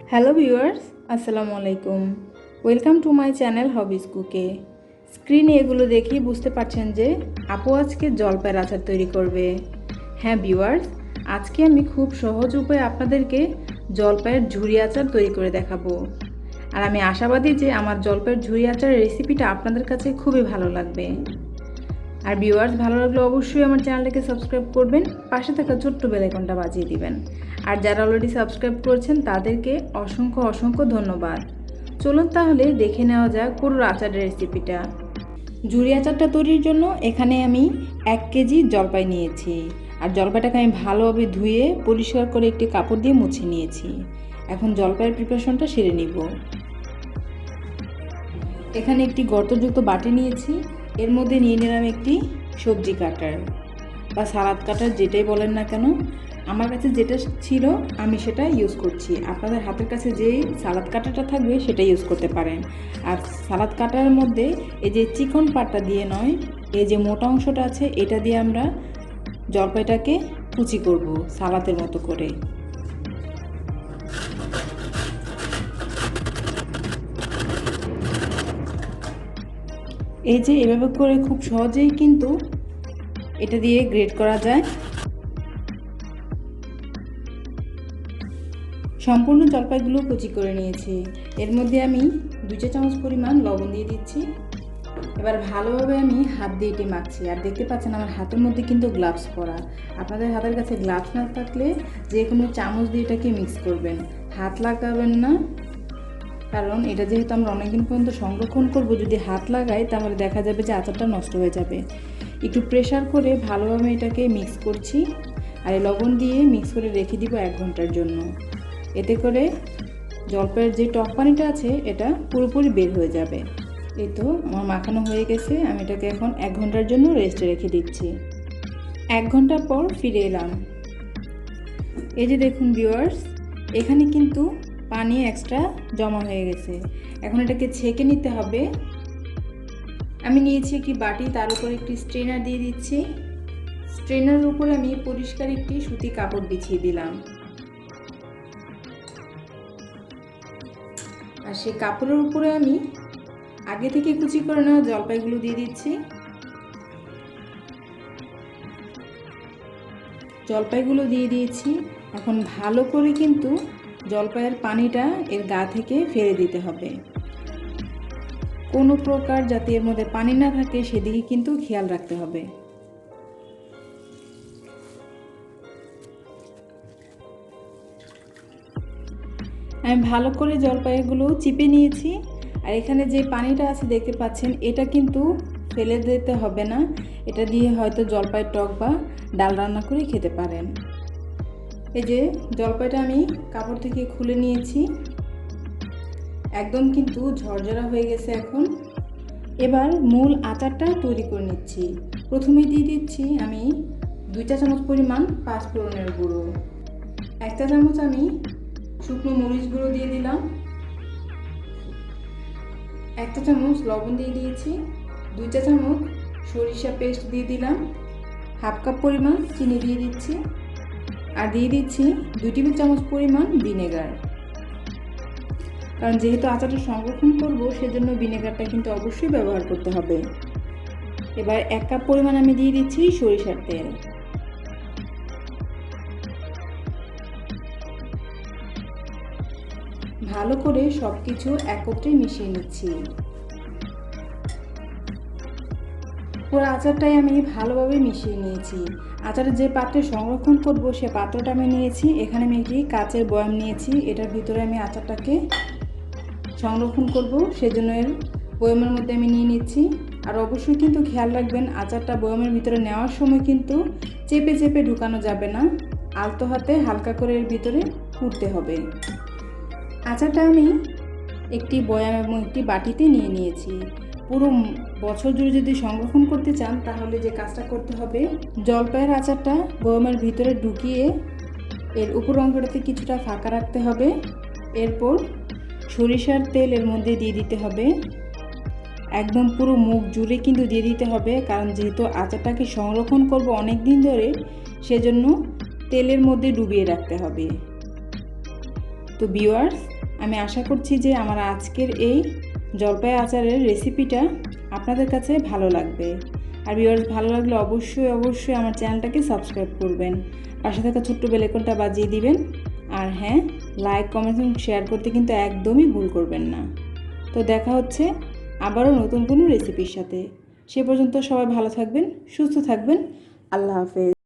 Hello viewers আসসালামু আলাইকুম। Welcome to my channel hobbies কুকে স্ক্রিনে এগুলো দেখেই বুঝতে পারছেন যে আপু আজকে জলপাইয়ের আচার তৈরি করবে। হ্যাঁ ভিউয়ার্স আজকে আমি খুব সহজ উপায়ে আপনাদেরকে জলপাইয়ের ঝুরি আচার তৈরি করে দেখাবো। আর আমি আশাবাদী যে আমার জলপাইয়ের ঝুরি আচারের রেসিপিটা আপনাদের কাছে খুবই ভালো লাগবে। আর ভিউয়ার্স ভালো লাগলে অবশ্যই আমার চ্যানেলটাকে সাবস্ক্রাইব করবেন, পাশে থাকা ছোট্ট বেলাইকনটা বাজিয়ে দিবেন। আর যারা অলরেডি সাবস্ক্রাইব করেছেন, তাদেরকে অসংখ্য অসংখ্য ধন্যবাদ। চলুন তাহলে দেখে নেওয়া যাক পুরো আচারের রেসিপিটা জুড়ি আচারটা তৈরির জন্য এখানে আমি এক কেজি জলপাই নিয়েছি। আর জলপাইটাকে আমি ভালোভাবে ধুয়ে পরিষ্কার করে একটি কাপড় দিয়ে মুছে নিয়েছি। এখন জলপাইয়ের প্রিপারেশনটা সেরে নিব। এখানে একটি গর্তযুক্ত বাটি নিয়েছি। এর মধ্যে নিয়ে নিলাম একটি সবজি কাটার বা সালাদ কাটার, যেটাই বলেন না কেন। আমার কাছে যেটা ছিল, আমি সেটা ইউজ করছি। আপনাদের হাতের কাছে যেই সালাদ কাটাটা থাকবে, সেটা ইউজ করতে পারেন। আর সালাদ কাটার মধ্যে এই যে চিকন পাটটা দিয়ে নয়, এই যে মোটা অংশটা আছে, এটা দিয়ে আমরা জলপাইটাকে কুচি করব সালাতের মতো করে। এই যে এভাবে করে খুব সহজেই কিন্তু এটা দিয়ে গ্রেড করা যায়। সম্পূর্ণ জলপাইগুলো কুচি করে নিয়েছি। এর মধ্যে আমি দু চা চামচ পরিমাণ লবণ দিয়ে দিচ্ছি। এবার ভালোভাবে আমি হাত দিয়ে এটি মাখছি। আর দেখতে পাচ্ছেন আমার হাতের মধ্যে কিন্তু গ্লাভস পরা। আপনাদের হাতের কাছে গ্লাভস না থাকলে যে কোনো চামচ দিয়ে এটাকে মিক্স করবেন। হাত লাগাবেন না। কারণ এটা যেহেতু আমরা অনেকদিন পর্যন্ত সংরক্ষণ করব, যদি হাত লাগাই, তাহলে দেখা যাবে যে আচারটা নষ্ট হয়ে যাবে। একটু প্রেশার করে ভালোভাবে এটাকে মিক্স করছি আর এই লবণ দিয়ে মিক্স করে রেখে দিব এক ঘণ্টার জন্য। এতে করে জলপাইয়ের যে টক পানিটা আছে, এটা পুরোপুরি বের হয়ে যাবে। এই তো আমার মাখানো হয়ে গেছে, আমি এটাকে এখন এক ঘণ্টার জন্য রেস্টে রেখে দিচ্ছি। এক ঘণ্টা পর ফিরে এলাম। এই যে দেখুন ভিউয়ার্স এখানে কিন্তু পানি এক্সট্রা জমা হয়ে গেছে। এখন এটাকে ছেঁকে নিতে হবে। আমি নিয়েছি একটি বাটি, তার উপর একটি স্ট্রেনার দিয়ে দিচ্ছি। স্ট্রেনারের উপরে আমি পরিষ্কার একটি সুতি কাপড় বিছিয়ে দিলাম। আর সেই কাপড়ের উপরে আমি আগে থেকে কুচি করে নেওয়া জলপাইগুলো দিয়ে দিচ্ছি। জলপাইগুলো দিয়ে দিয়েছি। এখন ভালো করে কিন্তু জলপাইয়ের পানিটা এর গা থেকে ফেলে দিতে হবে। কোনো প্রকার যাতে এর মধ্যে পানি না থাকে, সেদিকে কিন্তু খেয়াল রাখতে হবে। আমি ভালো করে জলপাইগুলো চিপে নিয়েছি। আর এখানে যে পানিটা আছে, দেখতে পাচ্ছেন, এটা কিন্তু ফেলে দিতে হবে না। এটা দিয়ে হয়তো জলপাই টক বা ডাল রান্না করে খেতে পারেন। এই যে জলপাইটা আমি কাপড় থেকে খুলে নিয়েছি। একদম কিন্তু ঝরঝরা হয়ে গেছে এখন। এবার মূল আচারটা তৈরি করে নিচ্ছি। প্রথমে দিয়ে দিচ্ছি আমি দুই চা চামচ পরিমাণ পাঁচফোড়নের গুঁড়ো। এক চা চামচ আমি শুকনো মরিচ গুঁড়ো দিয়ে দিলাম। এক চা চামচ লবণ দিয়ে দিয়েছি। দুই চা চামচ সরিষা পেস্ট দিয়ে দিলাম। হাফ কাপ পরিমাণ চিনি দিয়ে দিচ্ছি। আর দিয়ে দিচ্ছি দুই টেবিল চামচ পরিমাণ ভিনেগার। কারণ যেহেতু আচারটা সংরক্ষণ করব, সেজন্য ভিনেগারটা কিন্তু অবশ্যই ব্যবহার করতে হবে। এবার এক কাপ পরিমাণ আমি দিয়ে দিচ্ছি সরিষার তেল। ভালো করে সব কিছু একত্রে মিশিয়ে নিচ্ছি। পুরো আচারটাই আমি ভালোভাবে মিশিয়ে নিয়েছি। আচারের যে পাত্রে সংরক্ষণ করব সে পাত্রটা আমি নিয়েছি। এখানে আমি একটি কাচের বয়াম নিয়েছি। এটার ভিতরে আমি আচারটাকে সংরক্ষণ করব। সেজন্য এর বয়ামের মধ্যে আমি নিয়ে নিচ্ছি। আর অবশ্যই কিন্তু খেয়াল রাখবেন, আচারটা বয়ামের ভিতরে নেওয়ার সময় কিন্তু চেপে চেপে ঢুকানো যাবে না। আলতো হাতে হালকা করে এর ভিতরে ফুটতে হবে। আচারটা আমি একটি বয়াম এবং একটি বাটিতে নিয়ে নিয়েছি। পুরো বছর জুড়ে যদি সংরক্ষণ করতে চান, তাহলে যে কাজটা করতে হবে, জলপাইয়ের আচারটা বয়ামের ভিতরে ঢুকিয়ে এর উপর অংশটাতে কিছুটা ফাঁকা রাখতে হবে। এরপর সরিষার তেল এর মধ্যে দিয়ে দিতে হবে। একদম পুরো মুখ জুড়ে কিন্তু দিয়ে দিতে হবে, কারণ যেহেতু আচারটাকে সংরক্ষণ করব অনেক দিন ধরে, সেজন্য তেলের মধ্যে ডুবিয়ে রাখতে হবে। তো ভিউয়ার্স আমি আশা করছি যে আমার আজকের এই জলপাই আচারের রেসিপিটা আপনাদের কাছে ভালো লাগবে। আর ভিউয়ার্স, ভালো লাগলে অবশ্যই অবশ্যই আমার চ্যানেলটাকে সাবস্ক্রাইব করবেন। পাশে থাকা ছোট্ট বেলেকনটা বাজিয়ে দিবেন। আর হ্যাঁ লাইক, কমেন্ট এবং শেয়ার করতে কিন্তু একদমই ভুল করবেন না। তো দেখা হচ্ছে আবারও নতুন কোনো রেসিপির সাথে। সে পর্যন্ত সবাই ভালো থাকবেন, সুস্থ থাকবেন। আল্লাহ হাফেজ।